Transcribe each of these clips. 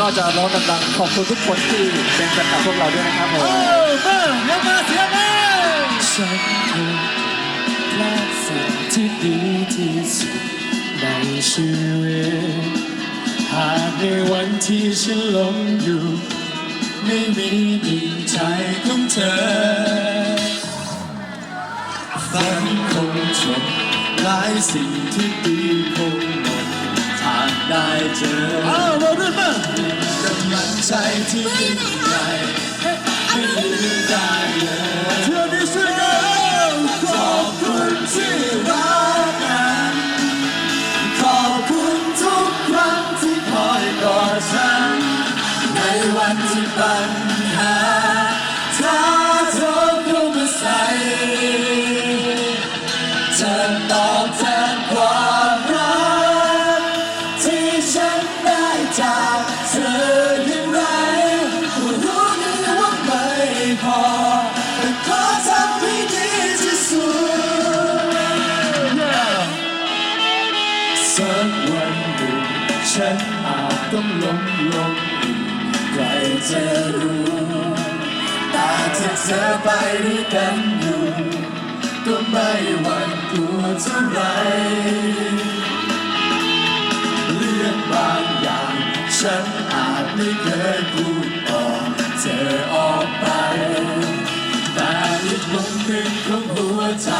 ก็จะร้องดังๆขอบคุณทุกคนที่เป็นแฟนคลับพวกเราด้วยนะครับผมเออเดี๋ยวมาเสียงมาฉันคงพลาดสิ่งที่ดีที่สุดในชีวิตหากในวันที่ฉันหลงอยู่ ไม่มีหนึ่งใจของเธอฝันคงจบหลายสิ่งที่ดีคง ได้เจออ้าวมารื่นมากำลังใจที่ยิ่งใหญ่ไม่ลืมได้เลยเชื่อดิสิกันขอบคุณที่รักกันขอบคุณทุกครั้งที่คอยกอดฉันในวันที่ปัญหาท้า ฉันอาจต้องล้มลงอีกใครจะรู้แต่ถ้าเธอไปด้วยกันอยู่ก็ไม่หวั่นกลัวเท่าไรเรื่องบางอย่างฉันอาจไม่เคยพูดบอกเธอออกไป แต่อีกมุมหนึ่งของหัวใจ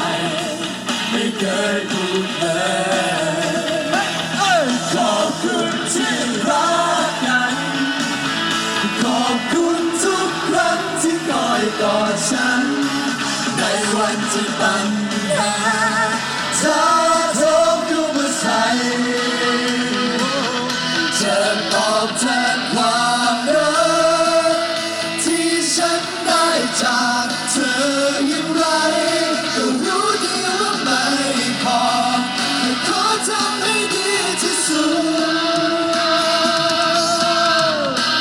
ปัญหาท้าโทษเข้ามาใส่จะตอบแทนความรักที่ฉันได้จากเธออย่างไร ก็รู้ดีว่าไม่พอแต่ขอทำให้ดีที่สุด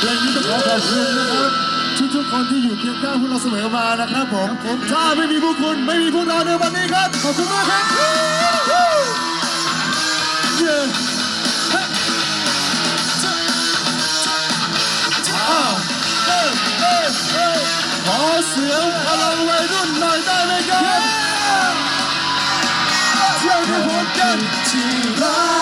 เพลงนี้ต้องขอขอบคุณนะครับ ทุกทุกๆคนที่อยู่เคียงข้างพวกเราเสมอมานะครับผมถ้าไม่มีพวกคุณไม่มีพวกเราในวันนี้ครับ ขอบคุณมากครับเย้อ้าวเอ้ยเอ้ยเอ้ยขอเสียงพลังวัยรุ่นหน่อยได้ไหมครับเที่ยวที่หัวกันที่รัก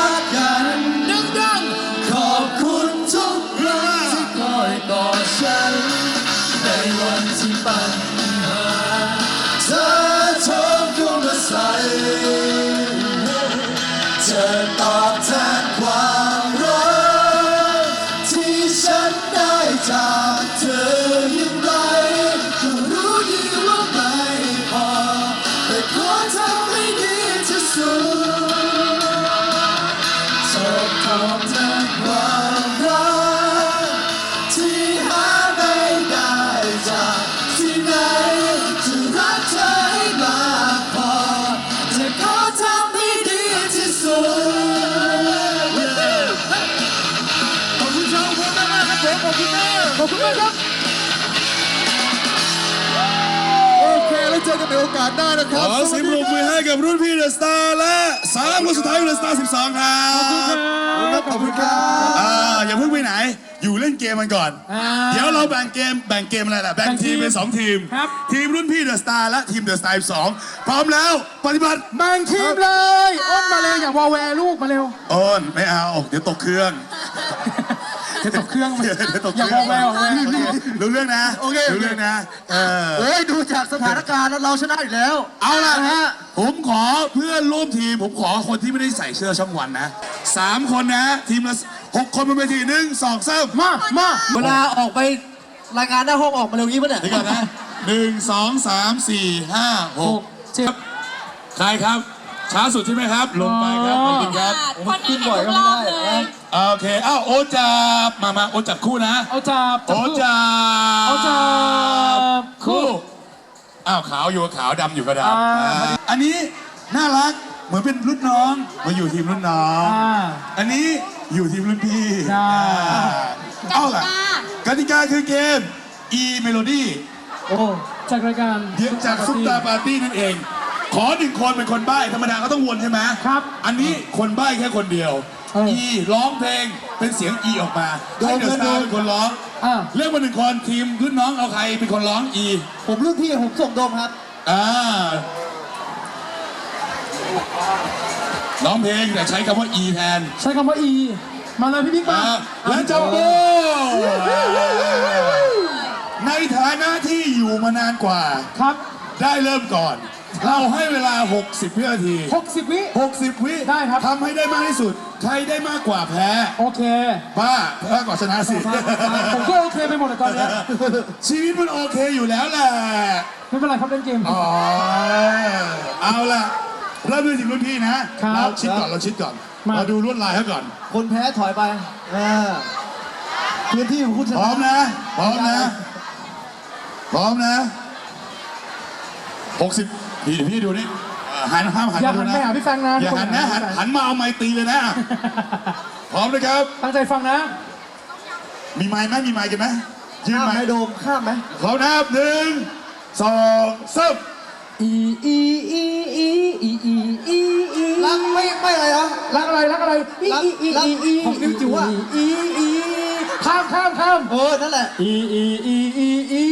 ากขอบคุณมากครับ โอเค แล้วเจอกันในโอกาสหน้านะคขรับอเสียงปรบมือให้กับรุ่นพี่เดอะสตาร์และสามคนสุดท้ายของเดอะสตาร์12 ครับขอบคุณครับอ่าอย่าเพิ่งไปไหน อยู่เล่นเกมมันก่อนอ่าเดี๋ยวเราแบ่งเกมแบ่งเกมอะไรล่ะ แบ่งทีมเป็น2ทีมครับทีมรุ่นพี่เดอะสตาร์และทีมเดอะสตาร์12พร้อมแล้วปฏิบัติแบ่งทีมเลยอ้นมาเร็วอย่าวอลแวร์ลูกมาเร็วโอนไม่เอา เดี๋ยวตกเครื่อง จะตกเครื่องมาเดี๋ยวเดี๋ยวตกอเคย่ารื่วอลแวร์ออกมารู้เรื่องนะโอเค รู้เรื่องนะเออเฮ้ยดูจากสถานการณ์แล้วเราชนะอยู่แล้วเอาล่ะนะฮะผมขอเพื่อนร่วมทีม ผมขอคนที่ไม่ได้ใส่เสื้อช่องวันนะสามคนนะ ทีมละหกคนบนเวทีหนึ่งสองสามมามาเวลาออกไปรายงานหน้าห้องออกมาเร็วนี้ปะเนี่ย เดี๋ยวก่อนนะหนึ่งสองสามสี่ห้าหกเจ็บใครครับ ช้าสุดใช่ไหมครับ ลงไปครับ ขอบคุณครับคนนี้เห็นทุกรอบเลยโอเคอ้าวโอตจับมามาโอตจับคู่นะ เอาจับโอตจับเอาจับคู่อ้าวขาวอยู่กับขาวดำอยู่กับดำอ่าอ่าอันนี้น่ารักเหมือนเป็นรุ่นน้องมาอยู่ทีมรุ่นน้อง อ่า อันนี้อยู่ทีมรุ่นพี่ใช่อ่าเอาล่ะกติกาคือเกม E Melody โอ้จากรายการ เดี๋ยวจากซุปตาปาร์ตี้นั่นเอง ขอหนึ่งคนเป็นคนใบ้ธรรมดาก็ต้องวนใช่ไหมครับ อันนี้คนใบ้แค่คนเดียวเอออีร้องเพลงเป็นเสียงอีออกมาให้เดอะสตาร์เป็นคนร้องอ่าเลือกมาหนึ่งคนทีมรุ่นน้องเอาใครเป็นคนร้องอีผมรุ่นพี่ผมส่งโดมครับ อ่าร้องเพลงแต่ใช้คำว่าอีแทนใช้คำว่า E มาเลยพี่บิ๊กมาอ่าและจัมโบ้ในฐานะที่อยู่มานานกว่า ครับ ได้เริ่มก่อน เราให้เวลา 60วินาที 60 วิ 60 วิได้ครับ ทำให้ได้มากที่สุด ใครได้มากกว่าแพ้ โอเคบ้าแพ้ก่อนชนะสิผมก็โอเคไปหมดเลยตอนเนี้ยชีวิตมันโอเคอยู่แล้วแหละ ไม่เป็นไรครับเล่นเกม อ๋อ เอาล่ะ เริ่มด้วยทีมรุ่นพี่นะ ครับเราชิดก่อน เราชิดก่อน มา เราดูลวดลายเขาก่อน คนแพ้ถอยไปอ่าพื้นที่ของคุณชพร้อนะมนะ พร้อมนะ พร้อมนะ 60 พี่พี่ดูนี่เอ่อหันห้ามหันอย่ามาดูหันนะไปหาพี่แฟงนะอย่าหันนะหันหันมาเอาไม้ตีเลยนะ พร้อมนะครับ ตั้งใจฟังนะ มีไม้ไหมมีไม้กันไหมยืนข้ามไม้ไหมโดมข้ามไหมพร้อมนะครับหนึ่งสองสามอีอีอีอีอีอีอีอีรักไม่ไม่อะไรนะรักอะไรรักอะไรอีรักอีอีรักอีอีของนิ้วจิ๋วอะ อีอีข้ามข้ามข้ามเออ นั่นแหละ อีอีอีอีอี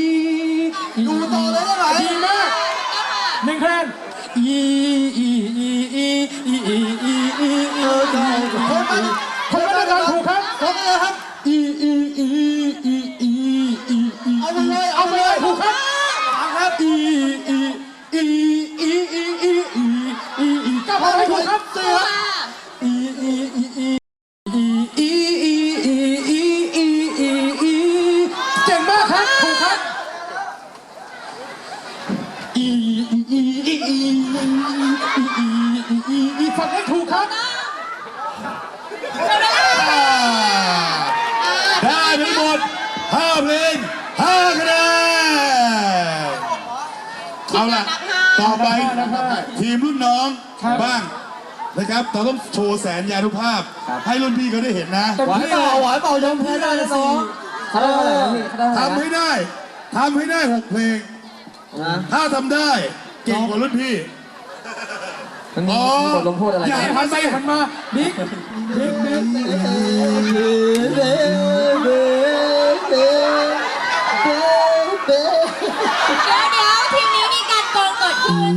อีดูต่อเลยได้ไหม ดีมาก หนึ่งคะแนนอีอีอีอีอีอีอีอีเออใช่คนมันคนละการถูกครับคนมันเลยครับอีอีอีอีอีอีอีเอาไปเลยเอาไปเลยถูกครับฟังครับอีอีอีอีอีอีอีอีอีก้าวไปถูกครับเสืออีอีอีอีอีอีอีอีอีอีอีอีเก่งมากครับถูกครับอีอีอีอี อีอีฟังให้ถูกครับได้ทั้งหมดห้าเพลงห้าคะแนนเอาล่ะ ต่อไปทีมรุ่นน้องครับบ้างนะครับเราต้องโชว์แสนยานุภาพ ให้รุ่นพี่เขาได้เห็นนะไหวเปล่าไหวเปล่ายอมแพ้ได้นะน้องเขาได้เท่าไหร่ครับพี่เขาได้เท่าไหร่ทำให้ได้ทำให้ได้หกเพลงนะถ้าทำได้ เก่งกว่ารุ่นพี่ มันมีอ๋อบทลงโทษอะไรอย่าหัหันนไปไปหันมาบิ๊กบิ๊กบิ๊กเบ้เบ้เบ้เบ้เบ้เดี๋ยวเดี๋ยวทีมนี้มีการโกงเกิดขึ้น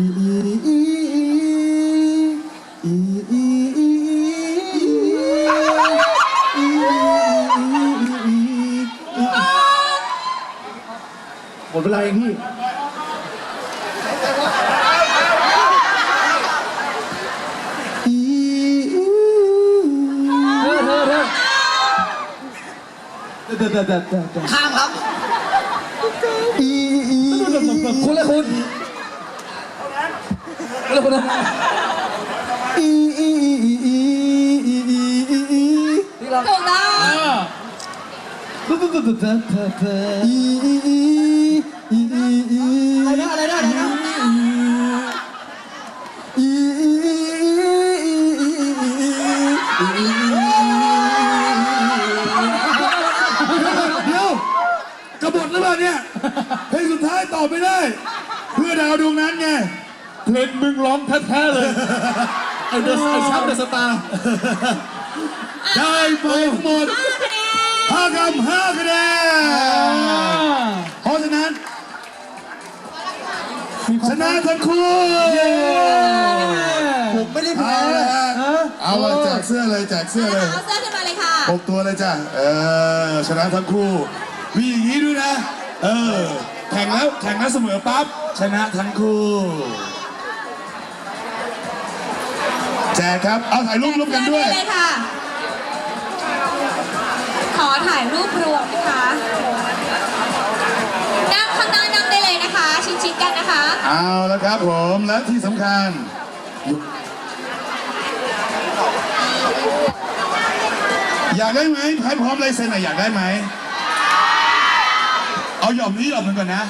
ข้ามครับคุณละคุณคุณละคุณนะถูกต้องอะไรนะอะไรนะอะไรนะ เพลงมึงร้องแท้ๆเลยไอเดอร์ไอชับเดอะสตาร์ได้ไปทั้งหมดห้าคะแนนห้าคำห้าคะแนนเพราะฉะนั้น ชนะทั้งคู่ผมไม่ได้เอาแพ้ละฮะเอาละแจกเสื้อเลยแจกเสื้อเลยเอาเสื้อขึ้นมาเลยค่ะหกตัวเลยจ้ะเออชนะทั้งคู่มีอย่างนี้ด้วยนะ เออแข่งแล้วแข่งแล้วเสมอปั๊บชนะทั้งคู่ แจกครับ เอาถ่ายรูปร่วมกันด้วยเสื้อเลยค่ะ ขอถ่ายรูปรวมนะคะนั่งข้างหน้านั่งได้เลยนะคะ ชิดๆกันนะคะ เอาละครับผมและที่สำคัญ อยากได้ไหมให้พร้อมลายเซ็นหน่อยอยากได้ไหม เอาหย่อมนี้หย่อมหนึ่งก่อนนะ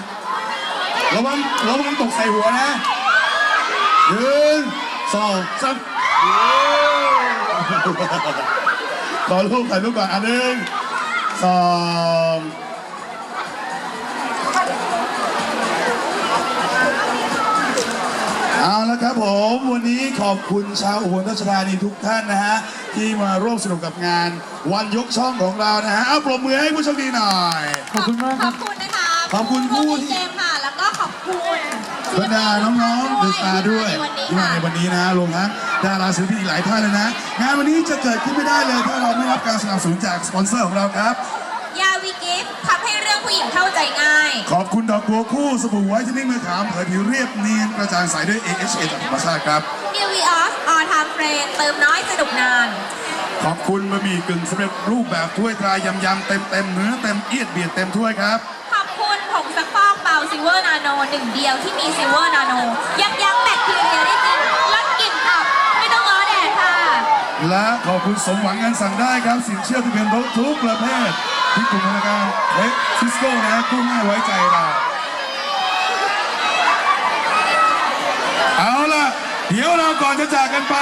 ระวังระวังตกใส่หัวนะหนึ่งสองสาม ขอรูปถ่ายรูปก่อนอันหนึ่งสองเอาละครับผมวันนี้ขอบคุณชาวอุบลราชธานีทุกท่านนะฮะ ที่มาร่วมสนุกกับงาน วันยกช่องของเรานะฮะเอาปรบมือให้ผู้โชคดีหน่อย ขอบคุณมากขครัอบ บคุณนะคะขอบคุณผู้ที่เจมส์ค่ะ แล้วก็ขอบคุณบรรดาน้องๆเดอะสตาร์ด้วยที่มาในวันนี้ที่มาค่ะในวันนี้นะรวมทั้ง ดาราศิลปินอีกหลายท่านเลยนะ งานวันนี้จะเกิดขึ้นไม่ได้เลย ถ้าเราไม่รับการสนับสนุนจากสปอนเซอร์ของเราครับ ยาวีกิฟต์ทำให้เรื่องผู้หญิงเข้าใจง่าย ขอบคุณดอกบัวคู่สบู่ไวท์เทนนิ่งมือขามเผยผิวเรียบเนียนกระจ่างใสด้วย AHA จากธรรมชาติครับ New v i o s All Time Friend เติมน้อยสนุกนาน ขอบคุณบะหมี่กึ่งสำเร็จรูปแบบถ้วยตรายำยำเต็มเต็มๆเนื้อเต็มเอียดเบียดเต็มถ้วยครับ ขอบคุณผงซักฟอกเบาซิลเวอร์นาโนหนึ่งเดียวที่มีซิลเวอร์นาโนยับยั้งแบคทีเรียได้จริงลดกลิ่นอับ ไม่ต้องง้อแดดค่ะ และขอบคุณสมหวังเงินสั่งได้ครับ สินเชื่อที่เป็นรถทุกประเภทที่กลุ่มธนาคารเล็กซิสโก้นะกู้ง่ายไว้ใจเราเอาล่ะ เดี๋ยวเราก่อนจะจากกันไป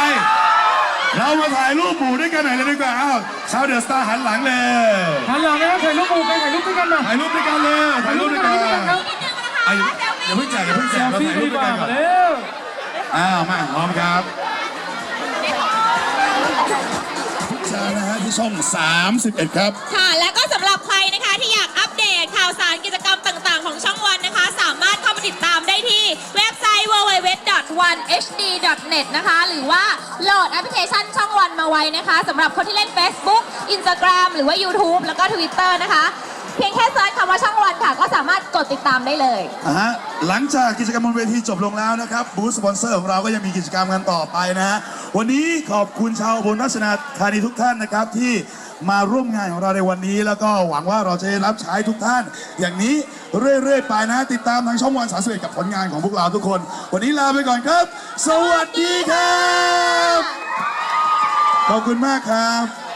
เรามาถ่ายรูปหมู่ด้วยกันหน่อยเลยดีกว่าอ้าวชาวเดอะสตาร์หันหลังเลยหันหลังนะครับถ่ายรูปหมู่กันถ่ายรูปด้วยกันหน่อยถ่ายรูปด้วยกันเลยถ่ายรูปด้วยกันนิดนึงนะคะอะอย่าเซลฟี่อย่าเพิ่งแจกอย่าเพิ่งแจกเราพี่ถ่ายรูปดีด้วยกว่ากันก่อนเร็วอ้าวมาพร้อมครับ ชานะฮะที่ช่อง 31 ครับ ค่ะ และก็สำหรับใครนะคะที่อยากอัปเดตข่าวสารกิจกรรมต่างๆ ของช่องวันนะคะ สามารถเข้ามาติดตามได้ที่เว็บไซต์ www.1hd.net นะคะ หรือว่าโหลดแอปพลิเคชันช่องวันมาไว้นะคะสำหรับคนที่เล่น Facebook Instagram หรือว่า YouTube แล้วก็ Twitter นะคะ พียงแค่เซิร์ชคำว่าช่องวันค่ะ ก็สามารถกดติดตามได้เลย อ่าฮะหลังจากกิจกรรมบนเวทีจบลงแล้วนะครับบูธสปอนเซอร์ของเราก็ยังมีกิจกรรมกันต่อไปนะฮะวันนี้ขอบคุณชาวอุบนราชธานีทุกท่านนะครับ ที่มาร่วมงานของเราในวันนี้ แล้วก็หวังว่าเราจะได้รับใช้ทุกท่าน อย่างนี้เรื่อยๆไปนะ ติดตามทางช่องวันสาสิกับผลงานของพวกเราทุกคน วันนี้ลาไปก่อนครับ สวัสดีครับ ขอบคุณมากครับ